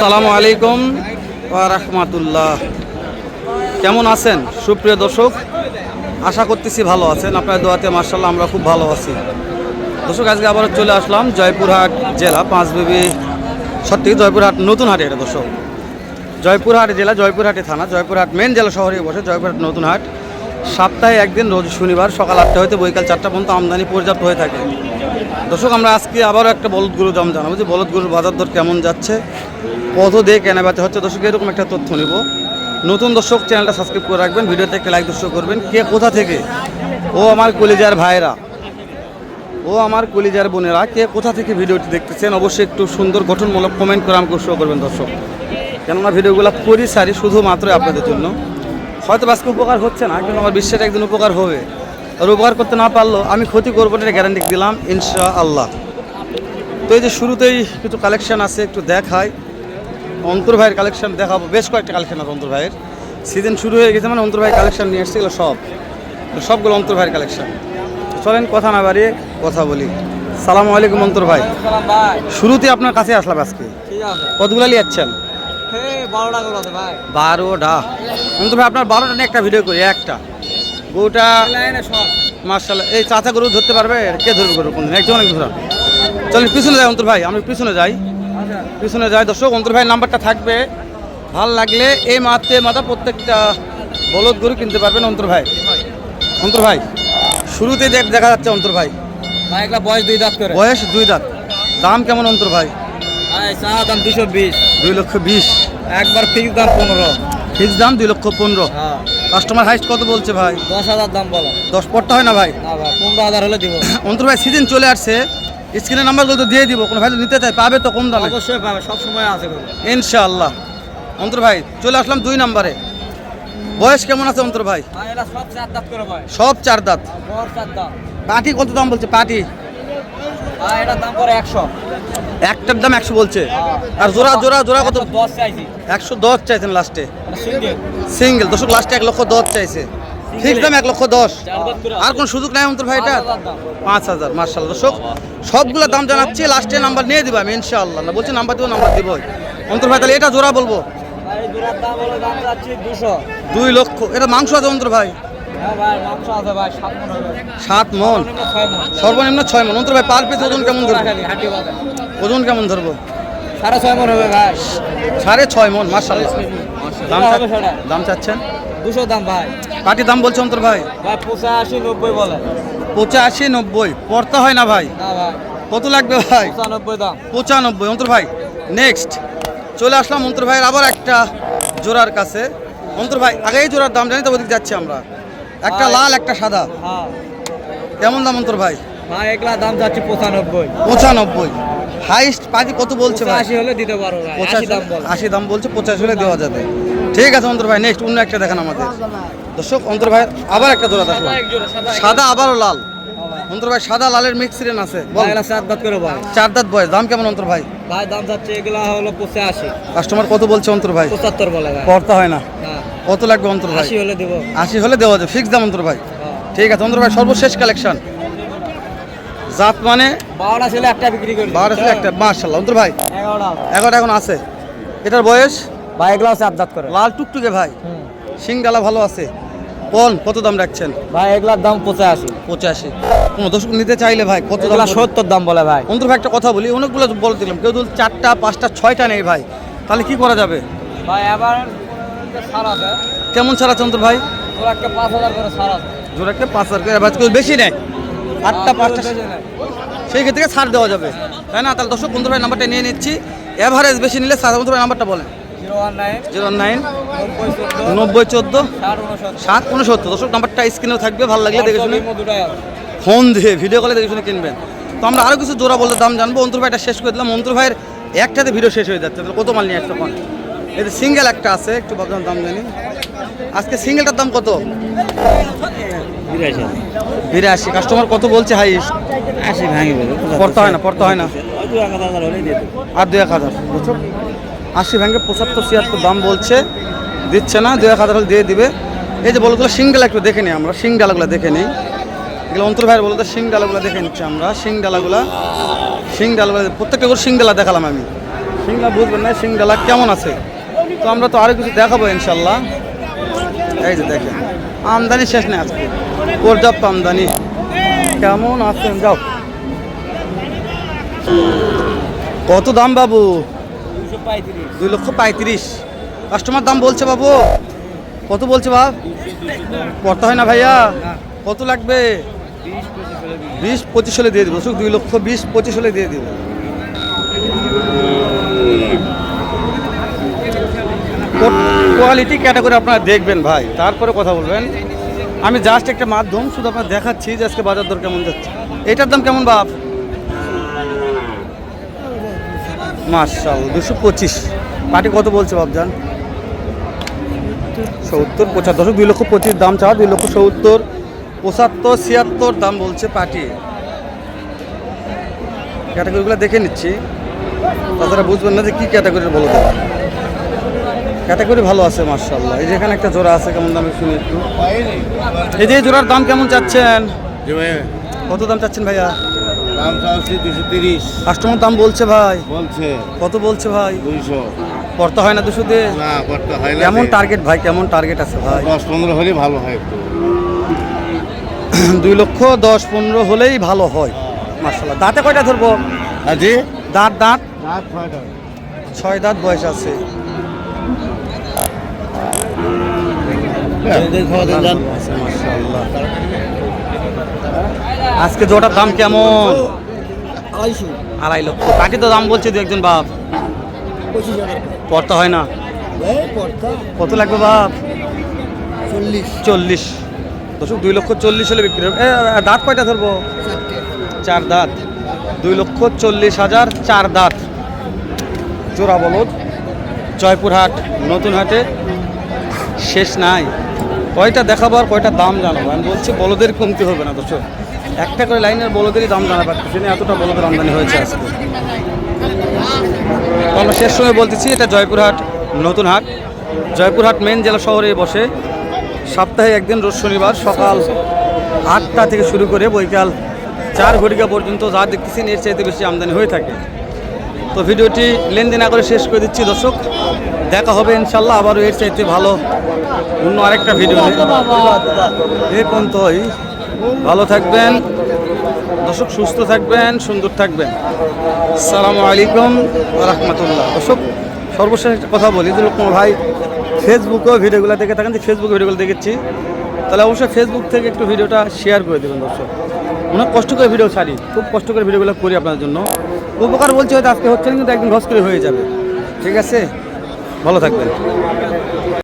আসসালামু আলাইকুম রাহমাতুল্লাহ। কেমন আছেন? সুপ্রিয় দর্শক, আশা করতেছি ভালো আছেন। আপনার দোয়াতে মার্শাল্লাহ আমরা খুব ভালো আছি। দর্শক, আজকে আবার চলে আসলাম জয়পুরহাট জেলা পাঁচ পাঁচবিবি সত্যি জয়পুরহাট নতুন হাটে এটা দর্শক। জয়পুরহাট জেলা, জয়পুরহাটে থানা, জয়পুরহাট মেন জেলা শহরে বসে জয়পুরহাট নতুন হাট। সপ্তাহে একদিন রোজ শনিবার সকাল আটটা হইতে বৈকাল চারটা পর্যন্ত আমদানি পর্যাপ্ত হয়ে থাকে। দর্শক, আমরা আজকে আবারও একটা বলদ গরুর দাম জানাব যে বলদ গরুর বাজার দর কেমন যাচ্ছে, কত দিয়ে কেনা বেচা হচ্ছে। দর্শক, এরকম একটা তথ্য নিব। নতুন দর্শক, চ্যানেলটা সাবস্ক্রাইব করে রাখবেন, ভিডিওতে একটা লাইক দর্শক করবেন। কে কোথা থেকে? ও আমার কলিজার ভাইরা। ও আমার কলিজার বোনেরা, কে কোথা থেকে ভিডিওটি দেখতেছেন, অবশ্যই একটু সুন্দর, গঠনমূলক কমেন্ট করে আমাকে উৎসাহ করবেন দর্শক। কেননা ভিডিওগুলো করি সারি শুধুমাত্র আপনাদের জন্য। হয়তো আজকে উপকার হচ্ছে না, কিন্তু আমার বিশ্বের একদিন উপকার হবে। উপকার করতে না পারলেও আমি ক্ষতি করব না গ্যারান্টি দিলাম ইনশা আল্লাহ তো এই যে শুরুতেই কিছু কালেকশন আছে একটু দেখাই। অন্তর ভাইয়ের কালেকশন দেখাবো বেশ কয়েকটা কালেকশন আছে অন্তর ভাইয়ের। সিজন শুরু হয়ে গেছে মানে অন্তর ভাই কালেকশন নিয়ে এসছে এগুলো সব। তো সবগুলো অন্তর ভাইয়ের কালেকশন চলেন কথা না বাড়িয়ে কথা বলি। সালাম আলাইকুম অন্তর ভাই। শুরুতে আপনার কাছে আসলাম আজকে। কতগুলো করে আছে বারোটা। অন্তর ভাই আপনার বারোটা নিয়ে একটা ভিডিও করি একটা। গরুটা সব। মার্শাল এই চাচা গরু ধরতে পারবে? কে ধরবে গরু কোনদিন? একজন অনেক ধরা চলেন পিছনে যাই অন্তর ভাই আমি পিছনে যাই। আচ্ছা। পিছনে যাই। দর্শক অন্তর ভাইয়ের নাম্বারটা থাকবে। ভালো লাগলে এই মাতে মাথা প্রত্যেকটা বলদ গরু কিনতে পারবেন অন্তর ভাই। অন্তর ভাই শুরুতে দেখ দেখা যাচ্ছে অন্তর ভাই। ভাই বয়স দুই দাঁত বয়স দুই দাঁত। দাম কেমন অন্তর ভাই? ভাই চা দাম দুশো বিশ। দুই লক্ষ বিশ। একবার ফিক্স দাম পনেরো। ফিক্স দাম দুই লক্ষ পনেরো। হ্যাঁ। কাস্টমার হাইস্ট কত বলছে ভাই? দশ হাজার দাম বলো। দশ পড়তে হয় না ভাই? না ভাই পনেরো হাজার হলে দিব। অন্তর ভাই সিজন চলে আসছে। স্ক্রিনের নাম্বারগুলো তো দিয়ে দিব কোনো ভাই নিতে চাই পাবে তো কম দামে। অবশ্যই পাবে সব সময় আছে ইনশাআল্লাহ। অন্তর ভাই চলে আসলাম দুই নম্বরে। বয়স কেমন আছে অন্তর ভাই? সব চার দাঁত করে ভাই। সব চার দাঁত। বড় চার দাঁত। পাটি কত দাম বলছে পাটি? এটার দাম পরে একশো। একটার দাম একশো বলছে। আর জোড়া জোড়া জোড়া কত? দশ চাইছি। একশো দশ চাইছেন লাস্টে। সিঙ্গেল। সিঙ্গেল। দর্শক লাস্টে এক লক্ষ দশ চাইছে। ফিক্স দাম এক লক্ষ দশ। আর কোন সুযোগ নাই অন্তর ভাই এটা পাঁচ হাজার মার্শাল দর্শক সবগুলো দাম জানাচ্ছি লাস্টে নাম্বার নিয়ে দিব আমি ইনশাআল্লাহ। না বলছি নাম্বার দিব নাম্বার দিবই। অন্তর ভাই তাহলে এটা জোড়া বলব? দুই লক্ষ। এটা মাংস আছে অন্তর ভাই। হ্যাঁ সাত মন সাত মন? সর্বনিম্ন ছয় মন। অন্তর ভাই পার পিস ওজন কেমন ধরবো? ওজন কেমন ধরবো? সাড়ে ছয় মন হবে ভাই। সাড়ে ছয় মন মার্শাল্লাহ দাম দাম চাচ্ছেন? দুশো দাম ভাই। পাটির দাম বলছে অন্তর ভাই? ভাই পঁচাশি নব্বই বলে। পঁচাশি নব্বই। পড়তে হয় না ভাই। না ভাই। কত লাগবে ভাই? পঁচানব্বই দাম। পঁচানব্বই। অন্তর ভাই নেক্সট চলে আসলাম অন্তর ভাইয়ের আবার একটা জোড়ার কাছে। অন্তর ভাই আগেই জোড়ার দাম জানি তো ওদিকে যাচ্ছি আমরা। একটা লাল একটা সাদা। হ্যাঁ। কেমন দাম অন্তর ভাই? ভাই এগুলা দাম যাচ্ছে পঁচানব্বই। পঁচানব্বই। হাইস্ট পাটি কত বলছে ভাই? পঁচাশি হলে দিতে পারো পঁচাশি দাম বল। আশি দাম বলছে পঁচাশি হলে দেওয়া যাবে। ঠিক আছে অন্তর ভাই নেক্সট অন্য একটা দেখান আমাদের। দর্শক অন্তর ভাই আবার একটা জোড়া দেখলাম সাদা আবারও লাল। হ্যাঁ। অন্তর ভাই সাদা লালের মিক্সিরেন আছে বল। ভাই এগুলা চার দাঁত করে ভাই। চার দাঁত বয়স দাম কেমন অন্তর ভাই? ভাই দাম যাচ্ছে এগুলা হলো পঁচাশি। কাস্টমার কত বলছে অন্তর ভাই? পঁচাত্তর বলে পড়তে হয় না। কত লাগবে অন্তর ভাই? আশি হলে দেবো। আশি হলে দেওয়া যাবে। ফিক্স দাম অন্তর ভাই। হ্যাঁ। ঠিক আছে অন্তর ভাই সর্বশেষ কালেকশন জাত মানে? বারোটা ছেলে একটা বিক্রি করি। বারো ছিল একটা মার্শাল্লাহ অন্তর ভাই এগারোটা। এখন আছে। এটার বয়স? ভাই এগুলা চার দাঁত করে। লাল টুকটুকে ভাই। সিংডালা ভালো আছে। কোন কত দাম রাখছেন? ভাই এগুলার দাম পঁচাশি। পঁচাশি। কোনো দর্শক নিতে চাইলে ভাই কত দাম সত্তর দাম বলে ভাই। অন্তর ভাই একটা কথা বলি অনেকগুলো বলে দিলাম কেউ যদি চারটা পাঁচটা ছয়টা নেই ভাই তাহলে কি করা যাবে? ভাই আছে কেমন ছাড়া অন্তর ভাই? ওরা একটা পাঁচ হাজার করে। করে বেশি নেয়? আটটা পাঁচটা সেই ক্ষেত্রে ছাড় দেওয়া যাবে। তাই না? তাহলে দর্শক বন্ধু ভাই নাম্বারটা নিয়ে নিচ্ছি। এভারেজ বেশি নিলে সাত বন্ধু ভাই নাম্বারটা বলেন। জিরো নাইন নব্বই চোদ্দ সাত উনসত্তর দর্শক নাম্বারটা স্ক্রিনেও থাকবে। ভালো লাগলে দেখে শুনে ফোন দিয়ে ভিডিও কলে দেখে শুনে কিনবেন। তো আমরা আরও কিছু জোড়া বলতে দাম জানব। অন্তর ভাইটা শেষ করে দিলাম। অন্তর ভাইয়ের একটাতে ভিডিও শেষ হয়ে যাচ্ছে। তাহলে কত মাল নিয়ে আসতে কোন এতে সিঙ্গেল একটা আছে একটু বাজার দাম জানি। আজকে সিঙ্গেলটার দাম কত? বিরাশি। কাস্টমার কত বলছে হাইস্ট আশি ভাঙি পড়তে হয় না পড়তে হয় না। আর দু এক হাজার বুঝছ? আশি ভেঙে পঁচাত্তর ছিয়াত্তর দাম বলছে। দিচ্ছে না দু এক হাজার হলে দিয়ে দিবে। এই যে বলগুলো ডালা একটু দেখে নিই আমরা শিং ডালাগুলো দেখে নিই। এগুলো অন্তর ভাইয়ের বলতে শিং ডালাগুলো দেখে নিচ্ছি আমরা শিং ডালাগুলা শিং ডালাগুলো প্রত্যেকটা করে শিং ডালা দেখালাম আমি। সিং সিংলা বুঝবেন না সিং ডালা কেমন আছে? তো আমরা তো আরও কিছু দেখাবো ইনশাল্লাহ। এই যে দেখেন, আমদানি শেষ নেই আজকে। পর্যাপ্ত আমদানি। কেমন আছেন? যাও। কত দাম বাবু? দুই লক্ষ পঁয়ত্রিশ। কাস্টমার দাম বলছে বাবু। কত বলছে বাপ? পড়তে হয় না ভাইয়া। কত লাগবে? বিশ পঁচিশ হলে দিয়ে দিব। দুই লক্ষ বিশ পঁচিশ হলে দিয়ে দিব। কোয়ালিটি ক্যাটাগরি আপনারা দেখবেন ভাই। তারপরে কথা বলবেন। আমি জাস্ট একটা মাধ্যম শুধু আপনার দেখাচ্ছি যে আজকে বাজার দর কেমন যাচ্ছে। এটার দাম কেমন বাপ? মার্শাল দুশো পঁচিশ। পাটি কত বলছে বাপজান সত্তর, পঁচাত্তর দুই লক্ষ পঁচিশ দাম চাওয়া, দুই লক্ষ সত্তর, পঁচাত্তর, ছিয়াত্তর দাম বলছে পাটি ক্যাটাগরিগুলো দেখে নিচ্ছি। তাছাড়া বুঝবেন না যে কী ক্যাটাগরির বলো দেবো ক্যাটাগরি ভালো আছে মার্শাল্লাহ এই যে এখানে একটা জোড়া আছে কেমন দামে শুনি একটু? এই যে জোড়ার দাম কেমন চাচ্ছেন? কত দাম চাচ্ছেন ভাইয়া? দাম চাচ্ছি দুশো তিরিশ। কাস্টমার দাম বলছে ভাই। বলছে। কত বলছে ভাই? দুইশো। পড়তে হয় না দুশো দিয়ে? না করতে হয় না কেমন। টার্গেট ভাই? কেমন টার্গেট আছে ভাই? দশ পনেরো হলে ভালো হয় একটু। দুই লক্ষ দশ পনেরো হলেই ভালো হয় মার্শাল্লাহ দাঁতে কয়টা ধরবো? আজি দাঁত দাঁত? রাত ছয়টা। ছয় দাঁত বয়স আছে। আজকে জোটার দাম কেমন? আড়াই লক্ষ। কাটি তো দাম বলছে দু একজন বাপ। পড়তে হয় না? কত লাগবে বাপ? চল্লিশ। চল্লিশ। দশক দুই লক্ষ চল্লিশ হলে বিক্রি হবে। দাঁত কয়টা ধরবো? চার দাঁত। দুই লক্ষ চল্লিশ হাজার চার দাঁত। জোড়া বলদ। জয়পুরহাট নতুন হাটে। শেষ নাই। কয়টা দেখাবো আর কয়টা দাম জানাব? আমি বলছি বলদের কমতি হবে না, দর্শক। একটা করে লাইনের বলদেরই দাম জানা না, এতটা বলদের আমদানি হয়েছে আজকে। আমরা শেষ সময় বলতেছি, এটা জয়পুরহাট নতুন হাট। জয়পুরহাট মেন জেলা শহরে বসে। সপ্তাহে একদিন রোজ শনিবার সকাল আটটা থেকে শুরু করে বৈকাল চার ঘটিকা পর্যন্ত যা দেখতেছেন এর চাইতে বেশি আমদানি হয়ে থাকে। তো ভিডিওটি লেনদেন করে শেষ করে দিচ্ছি, দর্শক। দেখা হবে ইনশাল্লাহ, আবারও এর চাইতে ভালো। অন্য আরেকটা ভিডিও এ পর্যন্তই। ভালো থাকবেন। দর্শক সুস্থ থাকবেন, সুন্দর থাকবেন। আসসালামু আলাইকুম রহমতুল্লাহ। দর্শক, সর্বশেষ একটা কথা বলি, যে কোনো ভাই ফেসবুকেও ভিডিওগুলো দেখে থাকেন, যে ফেসবুকে ভিডিওগুলো দেখেছি, তাহলে অবশ্যই ফেসবুক থেকে একটু ভিডিওটা শেয়ার করে দেবেন দর্শক। অনেক কষ্ট করে ভিডিও ছাড়ি, খুব কষ্ট করে ভিডিওগুলো করি আপনার জন্য। উপকার বলছি হয়তো আজকে হচ্ছে না, কিন্তু একদিন ঘস করে হয়ে যাবে। ঠিক আছে? ভালো থাকবেন।